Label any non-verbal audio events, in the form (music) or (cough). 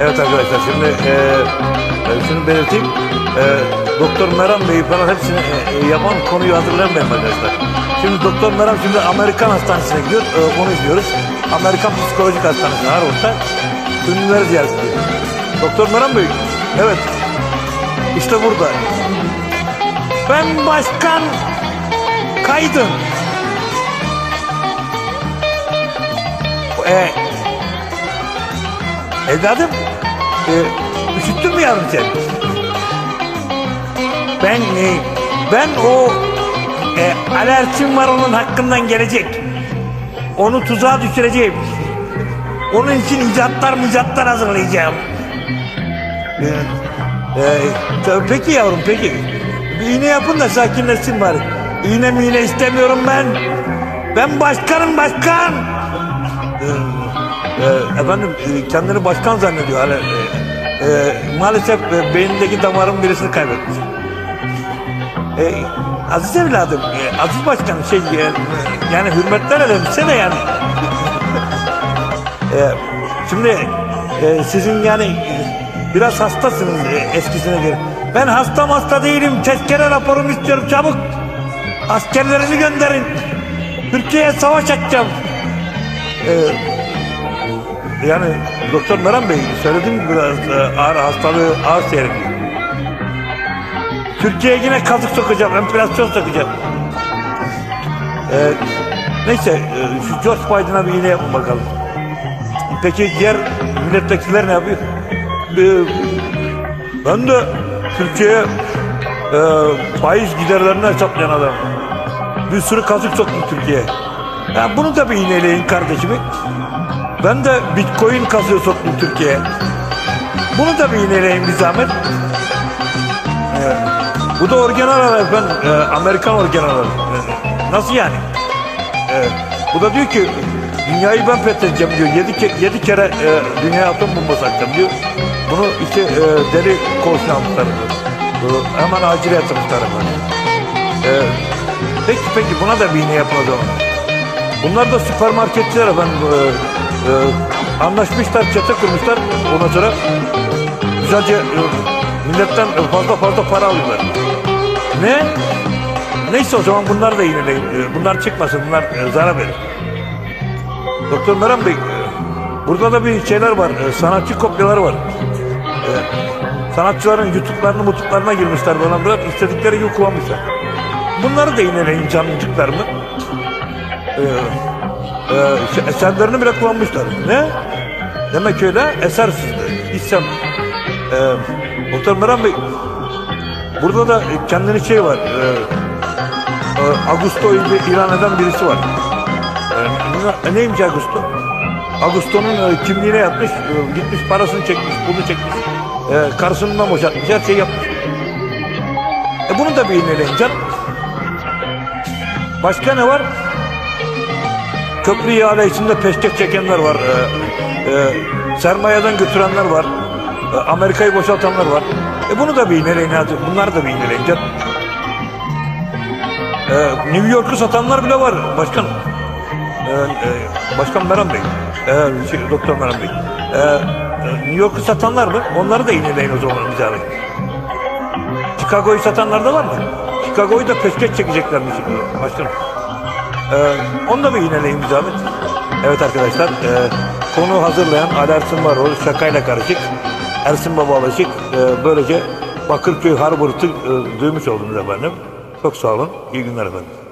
Evet arkadaşlar şimdi e, şunu belirteyim. E, Doktor Meram Bey falan hepsini e, e, yapan konuyu hazırlayan benim arkadaşlar. Şimdi Doktor Meram şimdi Amerikan Hastanesi'ne gidiyor. E, onu izliyoruz. Amerikan Psikolojik Hastanesi Harvard'da. Ünlüleri ziyaret ediyor. Doktor Meram Bey. Evet. İşte burada. Ben Başkan Kaydın. E, Evladım, e, üşüttün mü yavrum sen? Ben, e, ben o e, alerjim var onun hakkından gelecek. Onu tuzağa düşüreceğim. Onun için icatlar micatlar hazırlayacağım. E, e, peki yavrum peki. Bir iğne yapın da sakinleşsin bari. İğne miğne istemiyorum ben. Ben başkanım başkan. Ee, efendim e, kendini başkan zannediyor. Hani, e, e, maalesef e, beynindeki damarın birisini kaybetmiş. E, aziz evladım, e, aziz başkanım şey e, yani hürmetler ederim size yani. (laughs) E, şimdi e, sizin yani e, biraz hastasınız e, eskisine göre. Ben hastam hasta değilim. Tezkere raporumu istiyorum çabuk. Askerlerinizi gönderin. Türkiye'ye savaş açacağım. E, yani Doktor Meram Bey söylediğim gibi biraz e, ağır hastalığı ağır seyrediyor. Türkiye'ye yine kazık sokacağım, enflasyon sokacağım. Ee, neyse e, şu George Biden'a bir iğne yapın bakalım. Peki diğer milletvekiller ne yapıyor? Ee, ben de Türkiye'ye e, faiz giderlerini hesaplayan adam. Bir sürü kazık soktum Türkiye'ye. Ya bunu da bir iğneleyin kardeşimi. Ben de bitcoin kazıyor soktum Türkiye'ye. Bunu da bir iğneleyin bir zahmet. Ee, bu da orijinal efendim. Ee, Amerikan orijinal. Ee, nasıl yani? Ee, bu da diyor ki dünyayı ben fethedeceğim diyor. Yedi, ke- yedi kere e, dünya atom bombası atacağım diyor. Bunu işte e, deli koğuşuna almışlar. Ee, hemen acile yatırmışlar. Ee, peki peki buna da bir iğne yapın o zaman. Bunlar da süpermarketçiler efendim. Ee, e, anlaşmışlar, çete kurmuşlar. Ondan sonra güzelce e, milletten fazla fazla para alıyorlar. Ne? Neyse o zaman bunlar da iğneleyin. E, bunlar çıkmasın, bunlar e, zarar verir. Doktor Meram Bey, e, burada da bir şeyler var, e, sanatçı kopyaları var. E, sanatçıların YouTube'larını mutluluklarına girmişler falan bırak istedikleri gibi kullanmışlar. Bunları da iğneleyin canlıcıklar mı? Ee, e, eserlerini bile kullanmışlar. Ne? Demek öyle esersizdi. İsyan. Ee, Muhtar Meram Bey burada da kendini şey var. E, e, Augusto'yu ilan eden birisi var. E, ne- neymiş Augusto? Augusto'nun e, kimliğine yatmış, e, gitmiş parasını çekmiş, bunu çekmiş. E, karısından boşaltmış, her şeyi yapmış. E bunu da bir iğneleyin. Başka ne var? Köprü ihale içinde peşkeş çekenler var. Ee, e, sermayeden götürenler var. Ee, Amerika'yı boşaltanlar var. E bunu da bir iğneleyin hadi. Bunları da bir iğneleyin canım. Ee, New York'u satanlar bile var başkan. Ee, e, başkan Meram Bey. Ee, şey, Doktor Meram Bey. Ee, e, New York'u satanlar mı? Onları da iğneleyin o zaman bir zahmet. Chicago'yu satanlar da var mı? Chicago'yu da peşkeş çekeceklermiş e, başkanım. Ee, onu da bir iğneleyin bir zahmet. Evet arkadaşlar, e, konu hazırlayan Ali Ersin Varol, şakayla karışık, Ersin Baba Alaşık, e, böylece Bakırköy Harvard'ı e, duymuş oldunuz efendim. Çok sağ olun, iyi günler efendim.